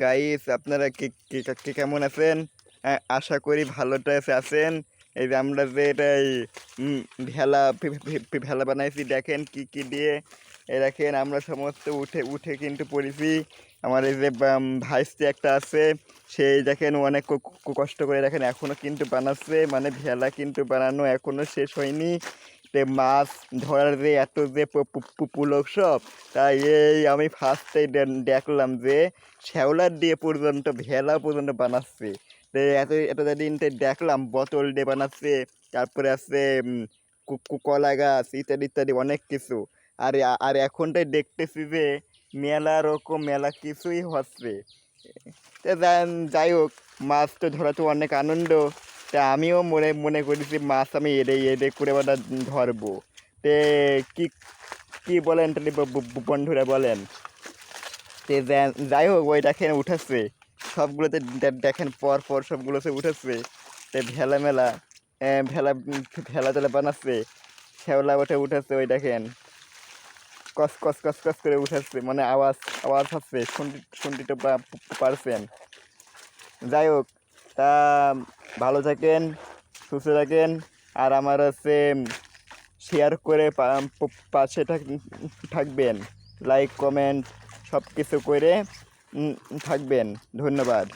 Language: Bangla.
গাইস আপনারা কে কেমন আছেন? আশা করি ভালোটা আছেন। এই যে আমরা যে এটা এই, ভেলা ভেলা বানাইছি দেখেন কি কি দিয়ে। দেখেন আমরা সমস্ত উঠে উঠে কিন্তু পড়েছি। আমার এই যে বাম, ভাইস্তি একটা আছে সেই দেখেন অনেক কষ্ট করে দেখেন এখনও কিন্তু বানাচ্ছে। মানে ভেলা কিন্তু বানানো এখনও শেষ হয়নি। তে মাছ ধরার যে এত যে পুলক সব, তাই এই আমি ফার্স্টে দেখলাম যে শ্যাওলার দিয়ে পর্যন্ত, ভেলা পর্যন্ত বানাচ্ছে। এত এত দিন দেখলাম, বোতল দিয়ে বানাচ্ছে, তারপরে আছে কলা গাছ, ইত্যাদি ইত্যাদি, অনেক কিছু। আর আর এখনটাই দেখতেছি যে মেলা রকম, মেলা কিছুই হচ্ছে। যাই হোক, মাছ তো ধরা তো অনেক আনন্দ। তা আমিও মনে মনে করেছি, মাছ আমি এড়ে এড়ে করে বাদা ধরবো। তে কি কি বলেন বন্ধুরা বলেন? তে যাই হোক ওই দেখেন উঠেছে। সবগুলোতে দেখেন পর পর সবগুলোতে উঠেছে। তে ভেলা মেলা ভেলা ভেলা তেলা বানাচ্ছে। শ্যাওলা ওঠে উঠেছে ওই দেখেন কস কস কস কস করে উঠেছে মানে আওয়াজ আওয়াজ হচ্ছে শুনতে শুনতে তো পারছেন। যাই হোক, তা ভালো থাকেন, সুস্থ থাকেন। আর আমার হচ্ছে শেয়ার করে পাশে থাক- থাকবেন। লাইক কমেন্ট সব কিছু করে থাকবেন। ধন্যবাদ।